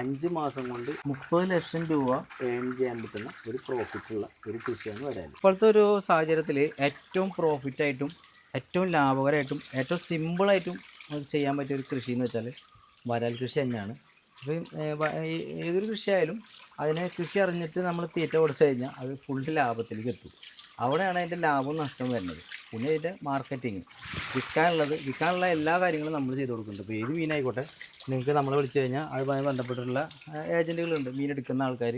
അഞ്ച് മാസം കൊണ്ട് മുപ്പത് ലക്ഷം രൂപ ഏൺ ചെയ്യാൻ പറ്റുന്ന ഒരു പ്രോഫിറ്റ് ഉള്ള ഒരു കൃഷിയാണ് വരാൻ. ഇപ്പോഴത്തെ ഒരു സാഹചര്യത്തിൽ ഏറ്റവും പ്രോഫിറ്റ് ആയിട്ടും ഏറ്റവും ലാഭകരമായിട്ടും ഏറ്റവും സിമ്പിളായിട്ടും ചെയ്യാൻ പറ്റിയ ഒരു കൃഷി എന്ന് വെച്ചാൽ വരാൽ കൃഷി തന്നെയാണ്. അപ്പം ഏതൊരു കൃഷിയായാലും അതിനെ കൃഷി അറിഞ്ഞിട്ട് നമ്മൾ തീറ്റ കൊടുത്തു കഴിഞ്ഞാൽ അത് ഫുൾ ലാഭത്തിലേക്ക് എത്തും. അവിടെയാണ് അതിന്റെ ലാഭവും നഷ്ടവും വരുന്നത്. പിന്നെ ഇതിന്റെ മാർക്കറ്റിങ് വിൽക്കാനുള്ളത് വിൽക്കാനുള്ള എല്ലാ കാര്യങ്ങളും നമ്മൾ ചെയ്ത് കൊടുക്കുന്നുണ്ട്. ഇപ്പോൾ ഏത് മീനായിക്കോട്ടെ നിങ്ങൾക്ക് നമ്മളെ വിളിച്ചു കഴിഞ്ഞാൽ അതുമായി ബന്ധപ്പെട്ടിട്ടുള്ള ഏജന്റുകളുണ്ട് മീൻ എടുക്കുന്ന ആൾക്കാർ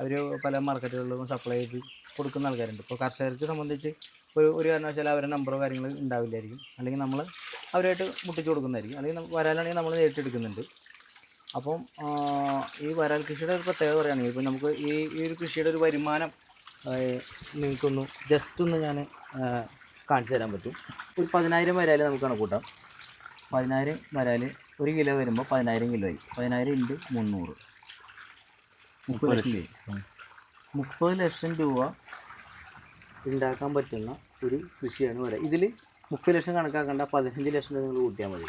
അവർ പല മാർക്കറ്റുകളിലും സപ്ലൈ ചെയ്ത് കൊടുക്കുന്ന ആൾക്കാരുണ്ട്. ഇപ്പോൾ കർഷകർക്ക് സംബന്ധിച്ച് ഒരു ഒരു കാരണവശാലും അവരുടെ നമ്പറോ കാര്യങ്ങൾ ഉണ്ടാവില്ലായിരിക്കും. അല്ലെങ്കിൽ നമ്മൾ അവരായിട്ട് മുട്ടിച്ച് കൊടുക്കുന്നതായിരിക്കും. അല്ലെങ്കിൽ വരാലാണെങ്കിൽ നമ്മൾ നേരിട്ട് എടുക്കുന്നുണ്ട്. അപ്പം ഈ വരാൽ കൃഷിയുടെ ഒരു പ്രത്യേകത പറയുകയാണെങ്കിൽ ഇപ്പം നമുക്ക് ഈ ഈ ഒരു കൃഷിയുടെ ഒരു വരുമാനം നിങ്ങൾക്കൊന്ന് ജസ്റ്റ് ഒന്ന് ഞാൻ കാണിച്ചു തരാൻ പറ്റും. ഒരു പതിനായിരം വരാൽ നമുക്ക് കണക്കൂട്ടാം പതിനായിരം വരാൽ ഒരു കിലോ വരുമ്പോൾ പതിനായിരം കിലോ ആയി. പതിനായിരം ഇന്റു മുന്നൂറ്. മുപ്പത് ലക്ഷം രൂപ മുപ്പത് ലക്ഷം രൂപ ഉണ്ടാക്കാൻ പറ്റുന്ന ഒരു കൃഷിയാണ് വരെ. ഇതിൽ മുപ്പത് ലക്ഷം കണക്കാക്കേണ്ട പതിനഞ്ച് ലക്ഷം രൂപ നിങ്ങൾ കൂട്ടിയാൽ മതി.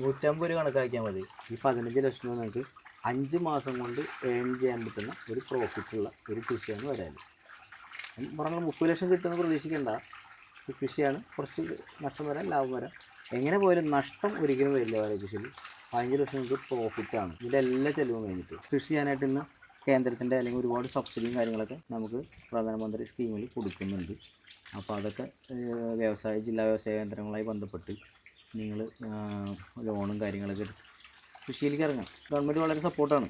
നൂറ്റമ്പത് രൂപ കണക്കാക്കിയാൽ മതി. ഈ പതിനഞ്ച് ലക്ഷം രൂപ നിങ്ങൾക്ക് അഞ്ച് മാസം കൊണ്ട് ഏൺ ചെയ്യാൻ പറ്റുന്ന ഒരു പ്രോഫിറ്റുള്ള ഒരു കൃഷിയാണ് വരാൽ പറഞ്ഞാൽ മുപ്പത് ലക്ഷം കിട്ടുമെന്ന് പ്രതീക്ഷിക്കേണ്ട. കൃഷിയാണ് കുറച്ച് നഷ്ടം വരാൻ ലാഭം വരാം. എങ്ങനെ പോയാലും നഷ്ടം ഒരിക്കലും വരില്ല വേറെ കൃഷിയിൽ. പതിനഞ്ച് ലക്ഷം നമുക്ക് പ്രോഫിറ്റാണ്. ഇതിന്റെ എല്ലാ ചിലവും കഴിഞ്ഞിട്ട് കൃഷി ചെയ്യാനായിട്ട് ഇന്ന് കേന്ദ്രത്തിന്റെ അല്ലെങ്കിൽ ഒരുപാട് സബ്സിഡിയും കാര്യങ്ങളൊക്കെ നമുക്ക് പ്രധാനമന്ത്രി സ്കീമിൽ കൊടുക്കുന്നുണ്ട്. അപ്പോൾ അതൊക്കെ വ്യവസായ ജില്ലാ വ്യവസായ കേന്ദ്രങ്ങളുമായി ബന്ധപ്പെട്ട് നിങ്ങൾ ലോണും കാര്യങ്ങളൊക്കെ കൃഷിയിലേക്ക് ഇറങ്ങാം. ഗവൺമെന്റ് വളരെ സപ്പോർട്ടാണ്